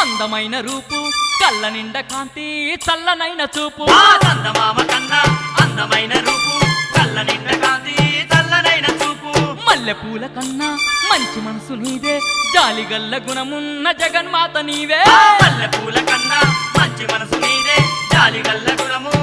అందమైన రూపు కళ్ళ నిండ కాంతి చల్లనైన చూపు. చందమామ కన్నా అందమైన రూపు కళ్ళ నిండ కాంతి చల్లనైన చూపు. మల్లెపూల కన్నా మంచి మనసు నీదే జాలిగల్ల గుణమున్న జగన్మాత నీవే. ఆ మల్లె పూల కన్నా మంచి మనసు నీదే జాలి గల్ల గుణము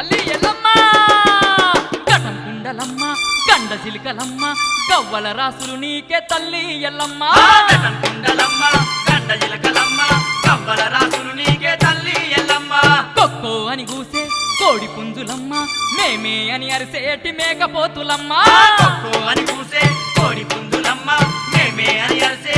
తల్లి ఎల్లమ్మ. కటం కుండలమ్మ గండ చిలుకలమ్మ గవ్వల రాసులు నీకే తల్లి ఎల్లమ్మ. ఆగటం కుండలమ్మ గండ జిలకలమ్మ కవ్వల రాసులు నీకే తల్లి ఎల్లమ్మ. కొక్కో అని కూసే కోడి పుంజులమ్మ మేమే అని అరిసేటి మేకపోతులమ్మ. కొక్కో అని కూసే కోడి పుంజులమ్మ మేమే అని అరిసేటి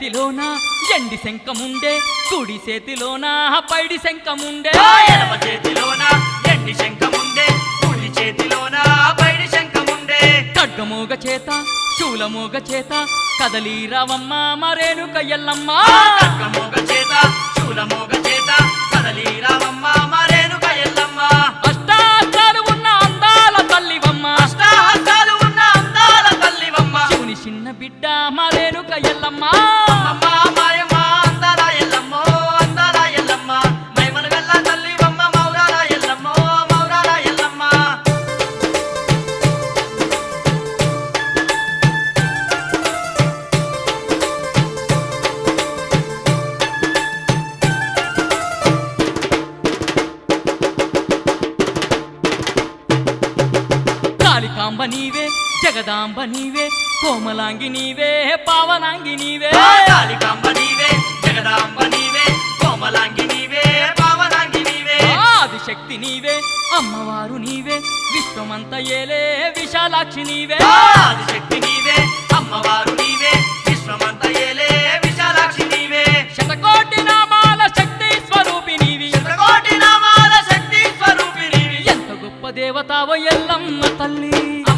చేతిలోన? ఎండి శంఖముండే. కుడి చేతిలోన? పైడి శంఖముండే. ఎడమ చేతిలోన? ఎండి శంఖముండే. కుడి చేతిలోన? బయడి శంఖముండే. ఖడ్గమోగ చేత శూలమోగ చేత కదలి రావమ్మ మరేనుక ఎల్లమ్మ. ఆ కక్కమోగ చేత శూలమోగ చేత కదలి రామమ్మ కాళికాంబ నీవే జగదాంబ నీవే కోమలాంగి నీవే పావనాంగి నీవే కాళికాంబ నీవే జగదాంబ నీవే కోమలాంగి నీవే పావనాంగి నీవే ఆదిశక్తి నీవే అమ్మవారు నీవే విశ్వమంత ఏలే విశాలాక్షి నీవే ఆదిశక్తి నీవే అమ్మవారు నీవే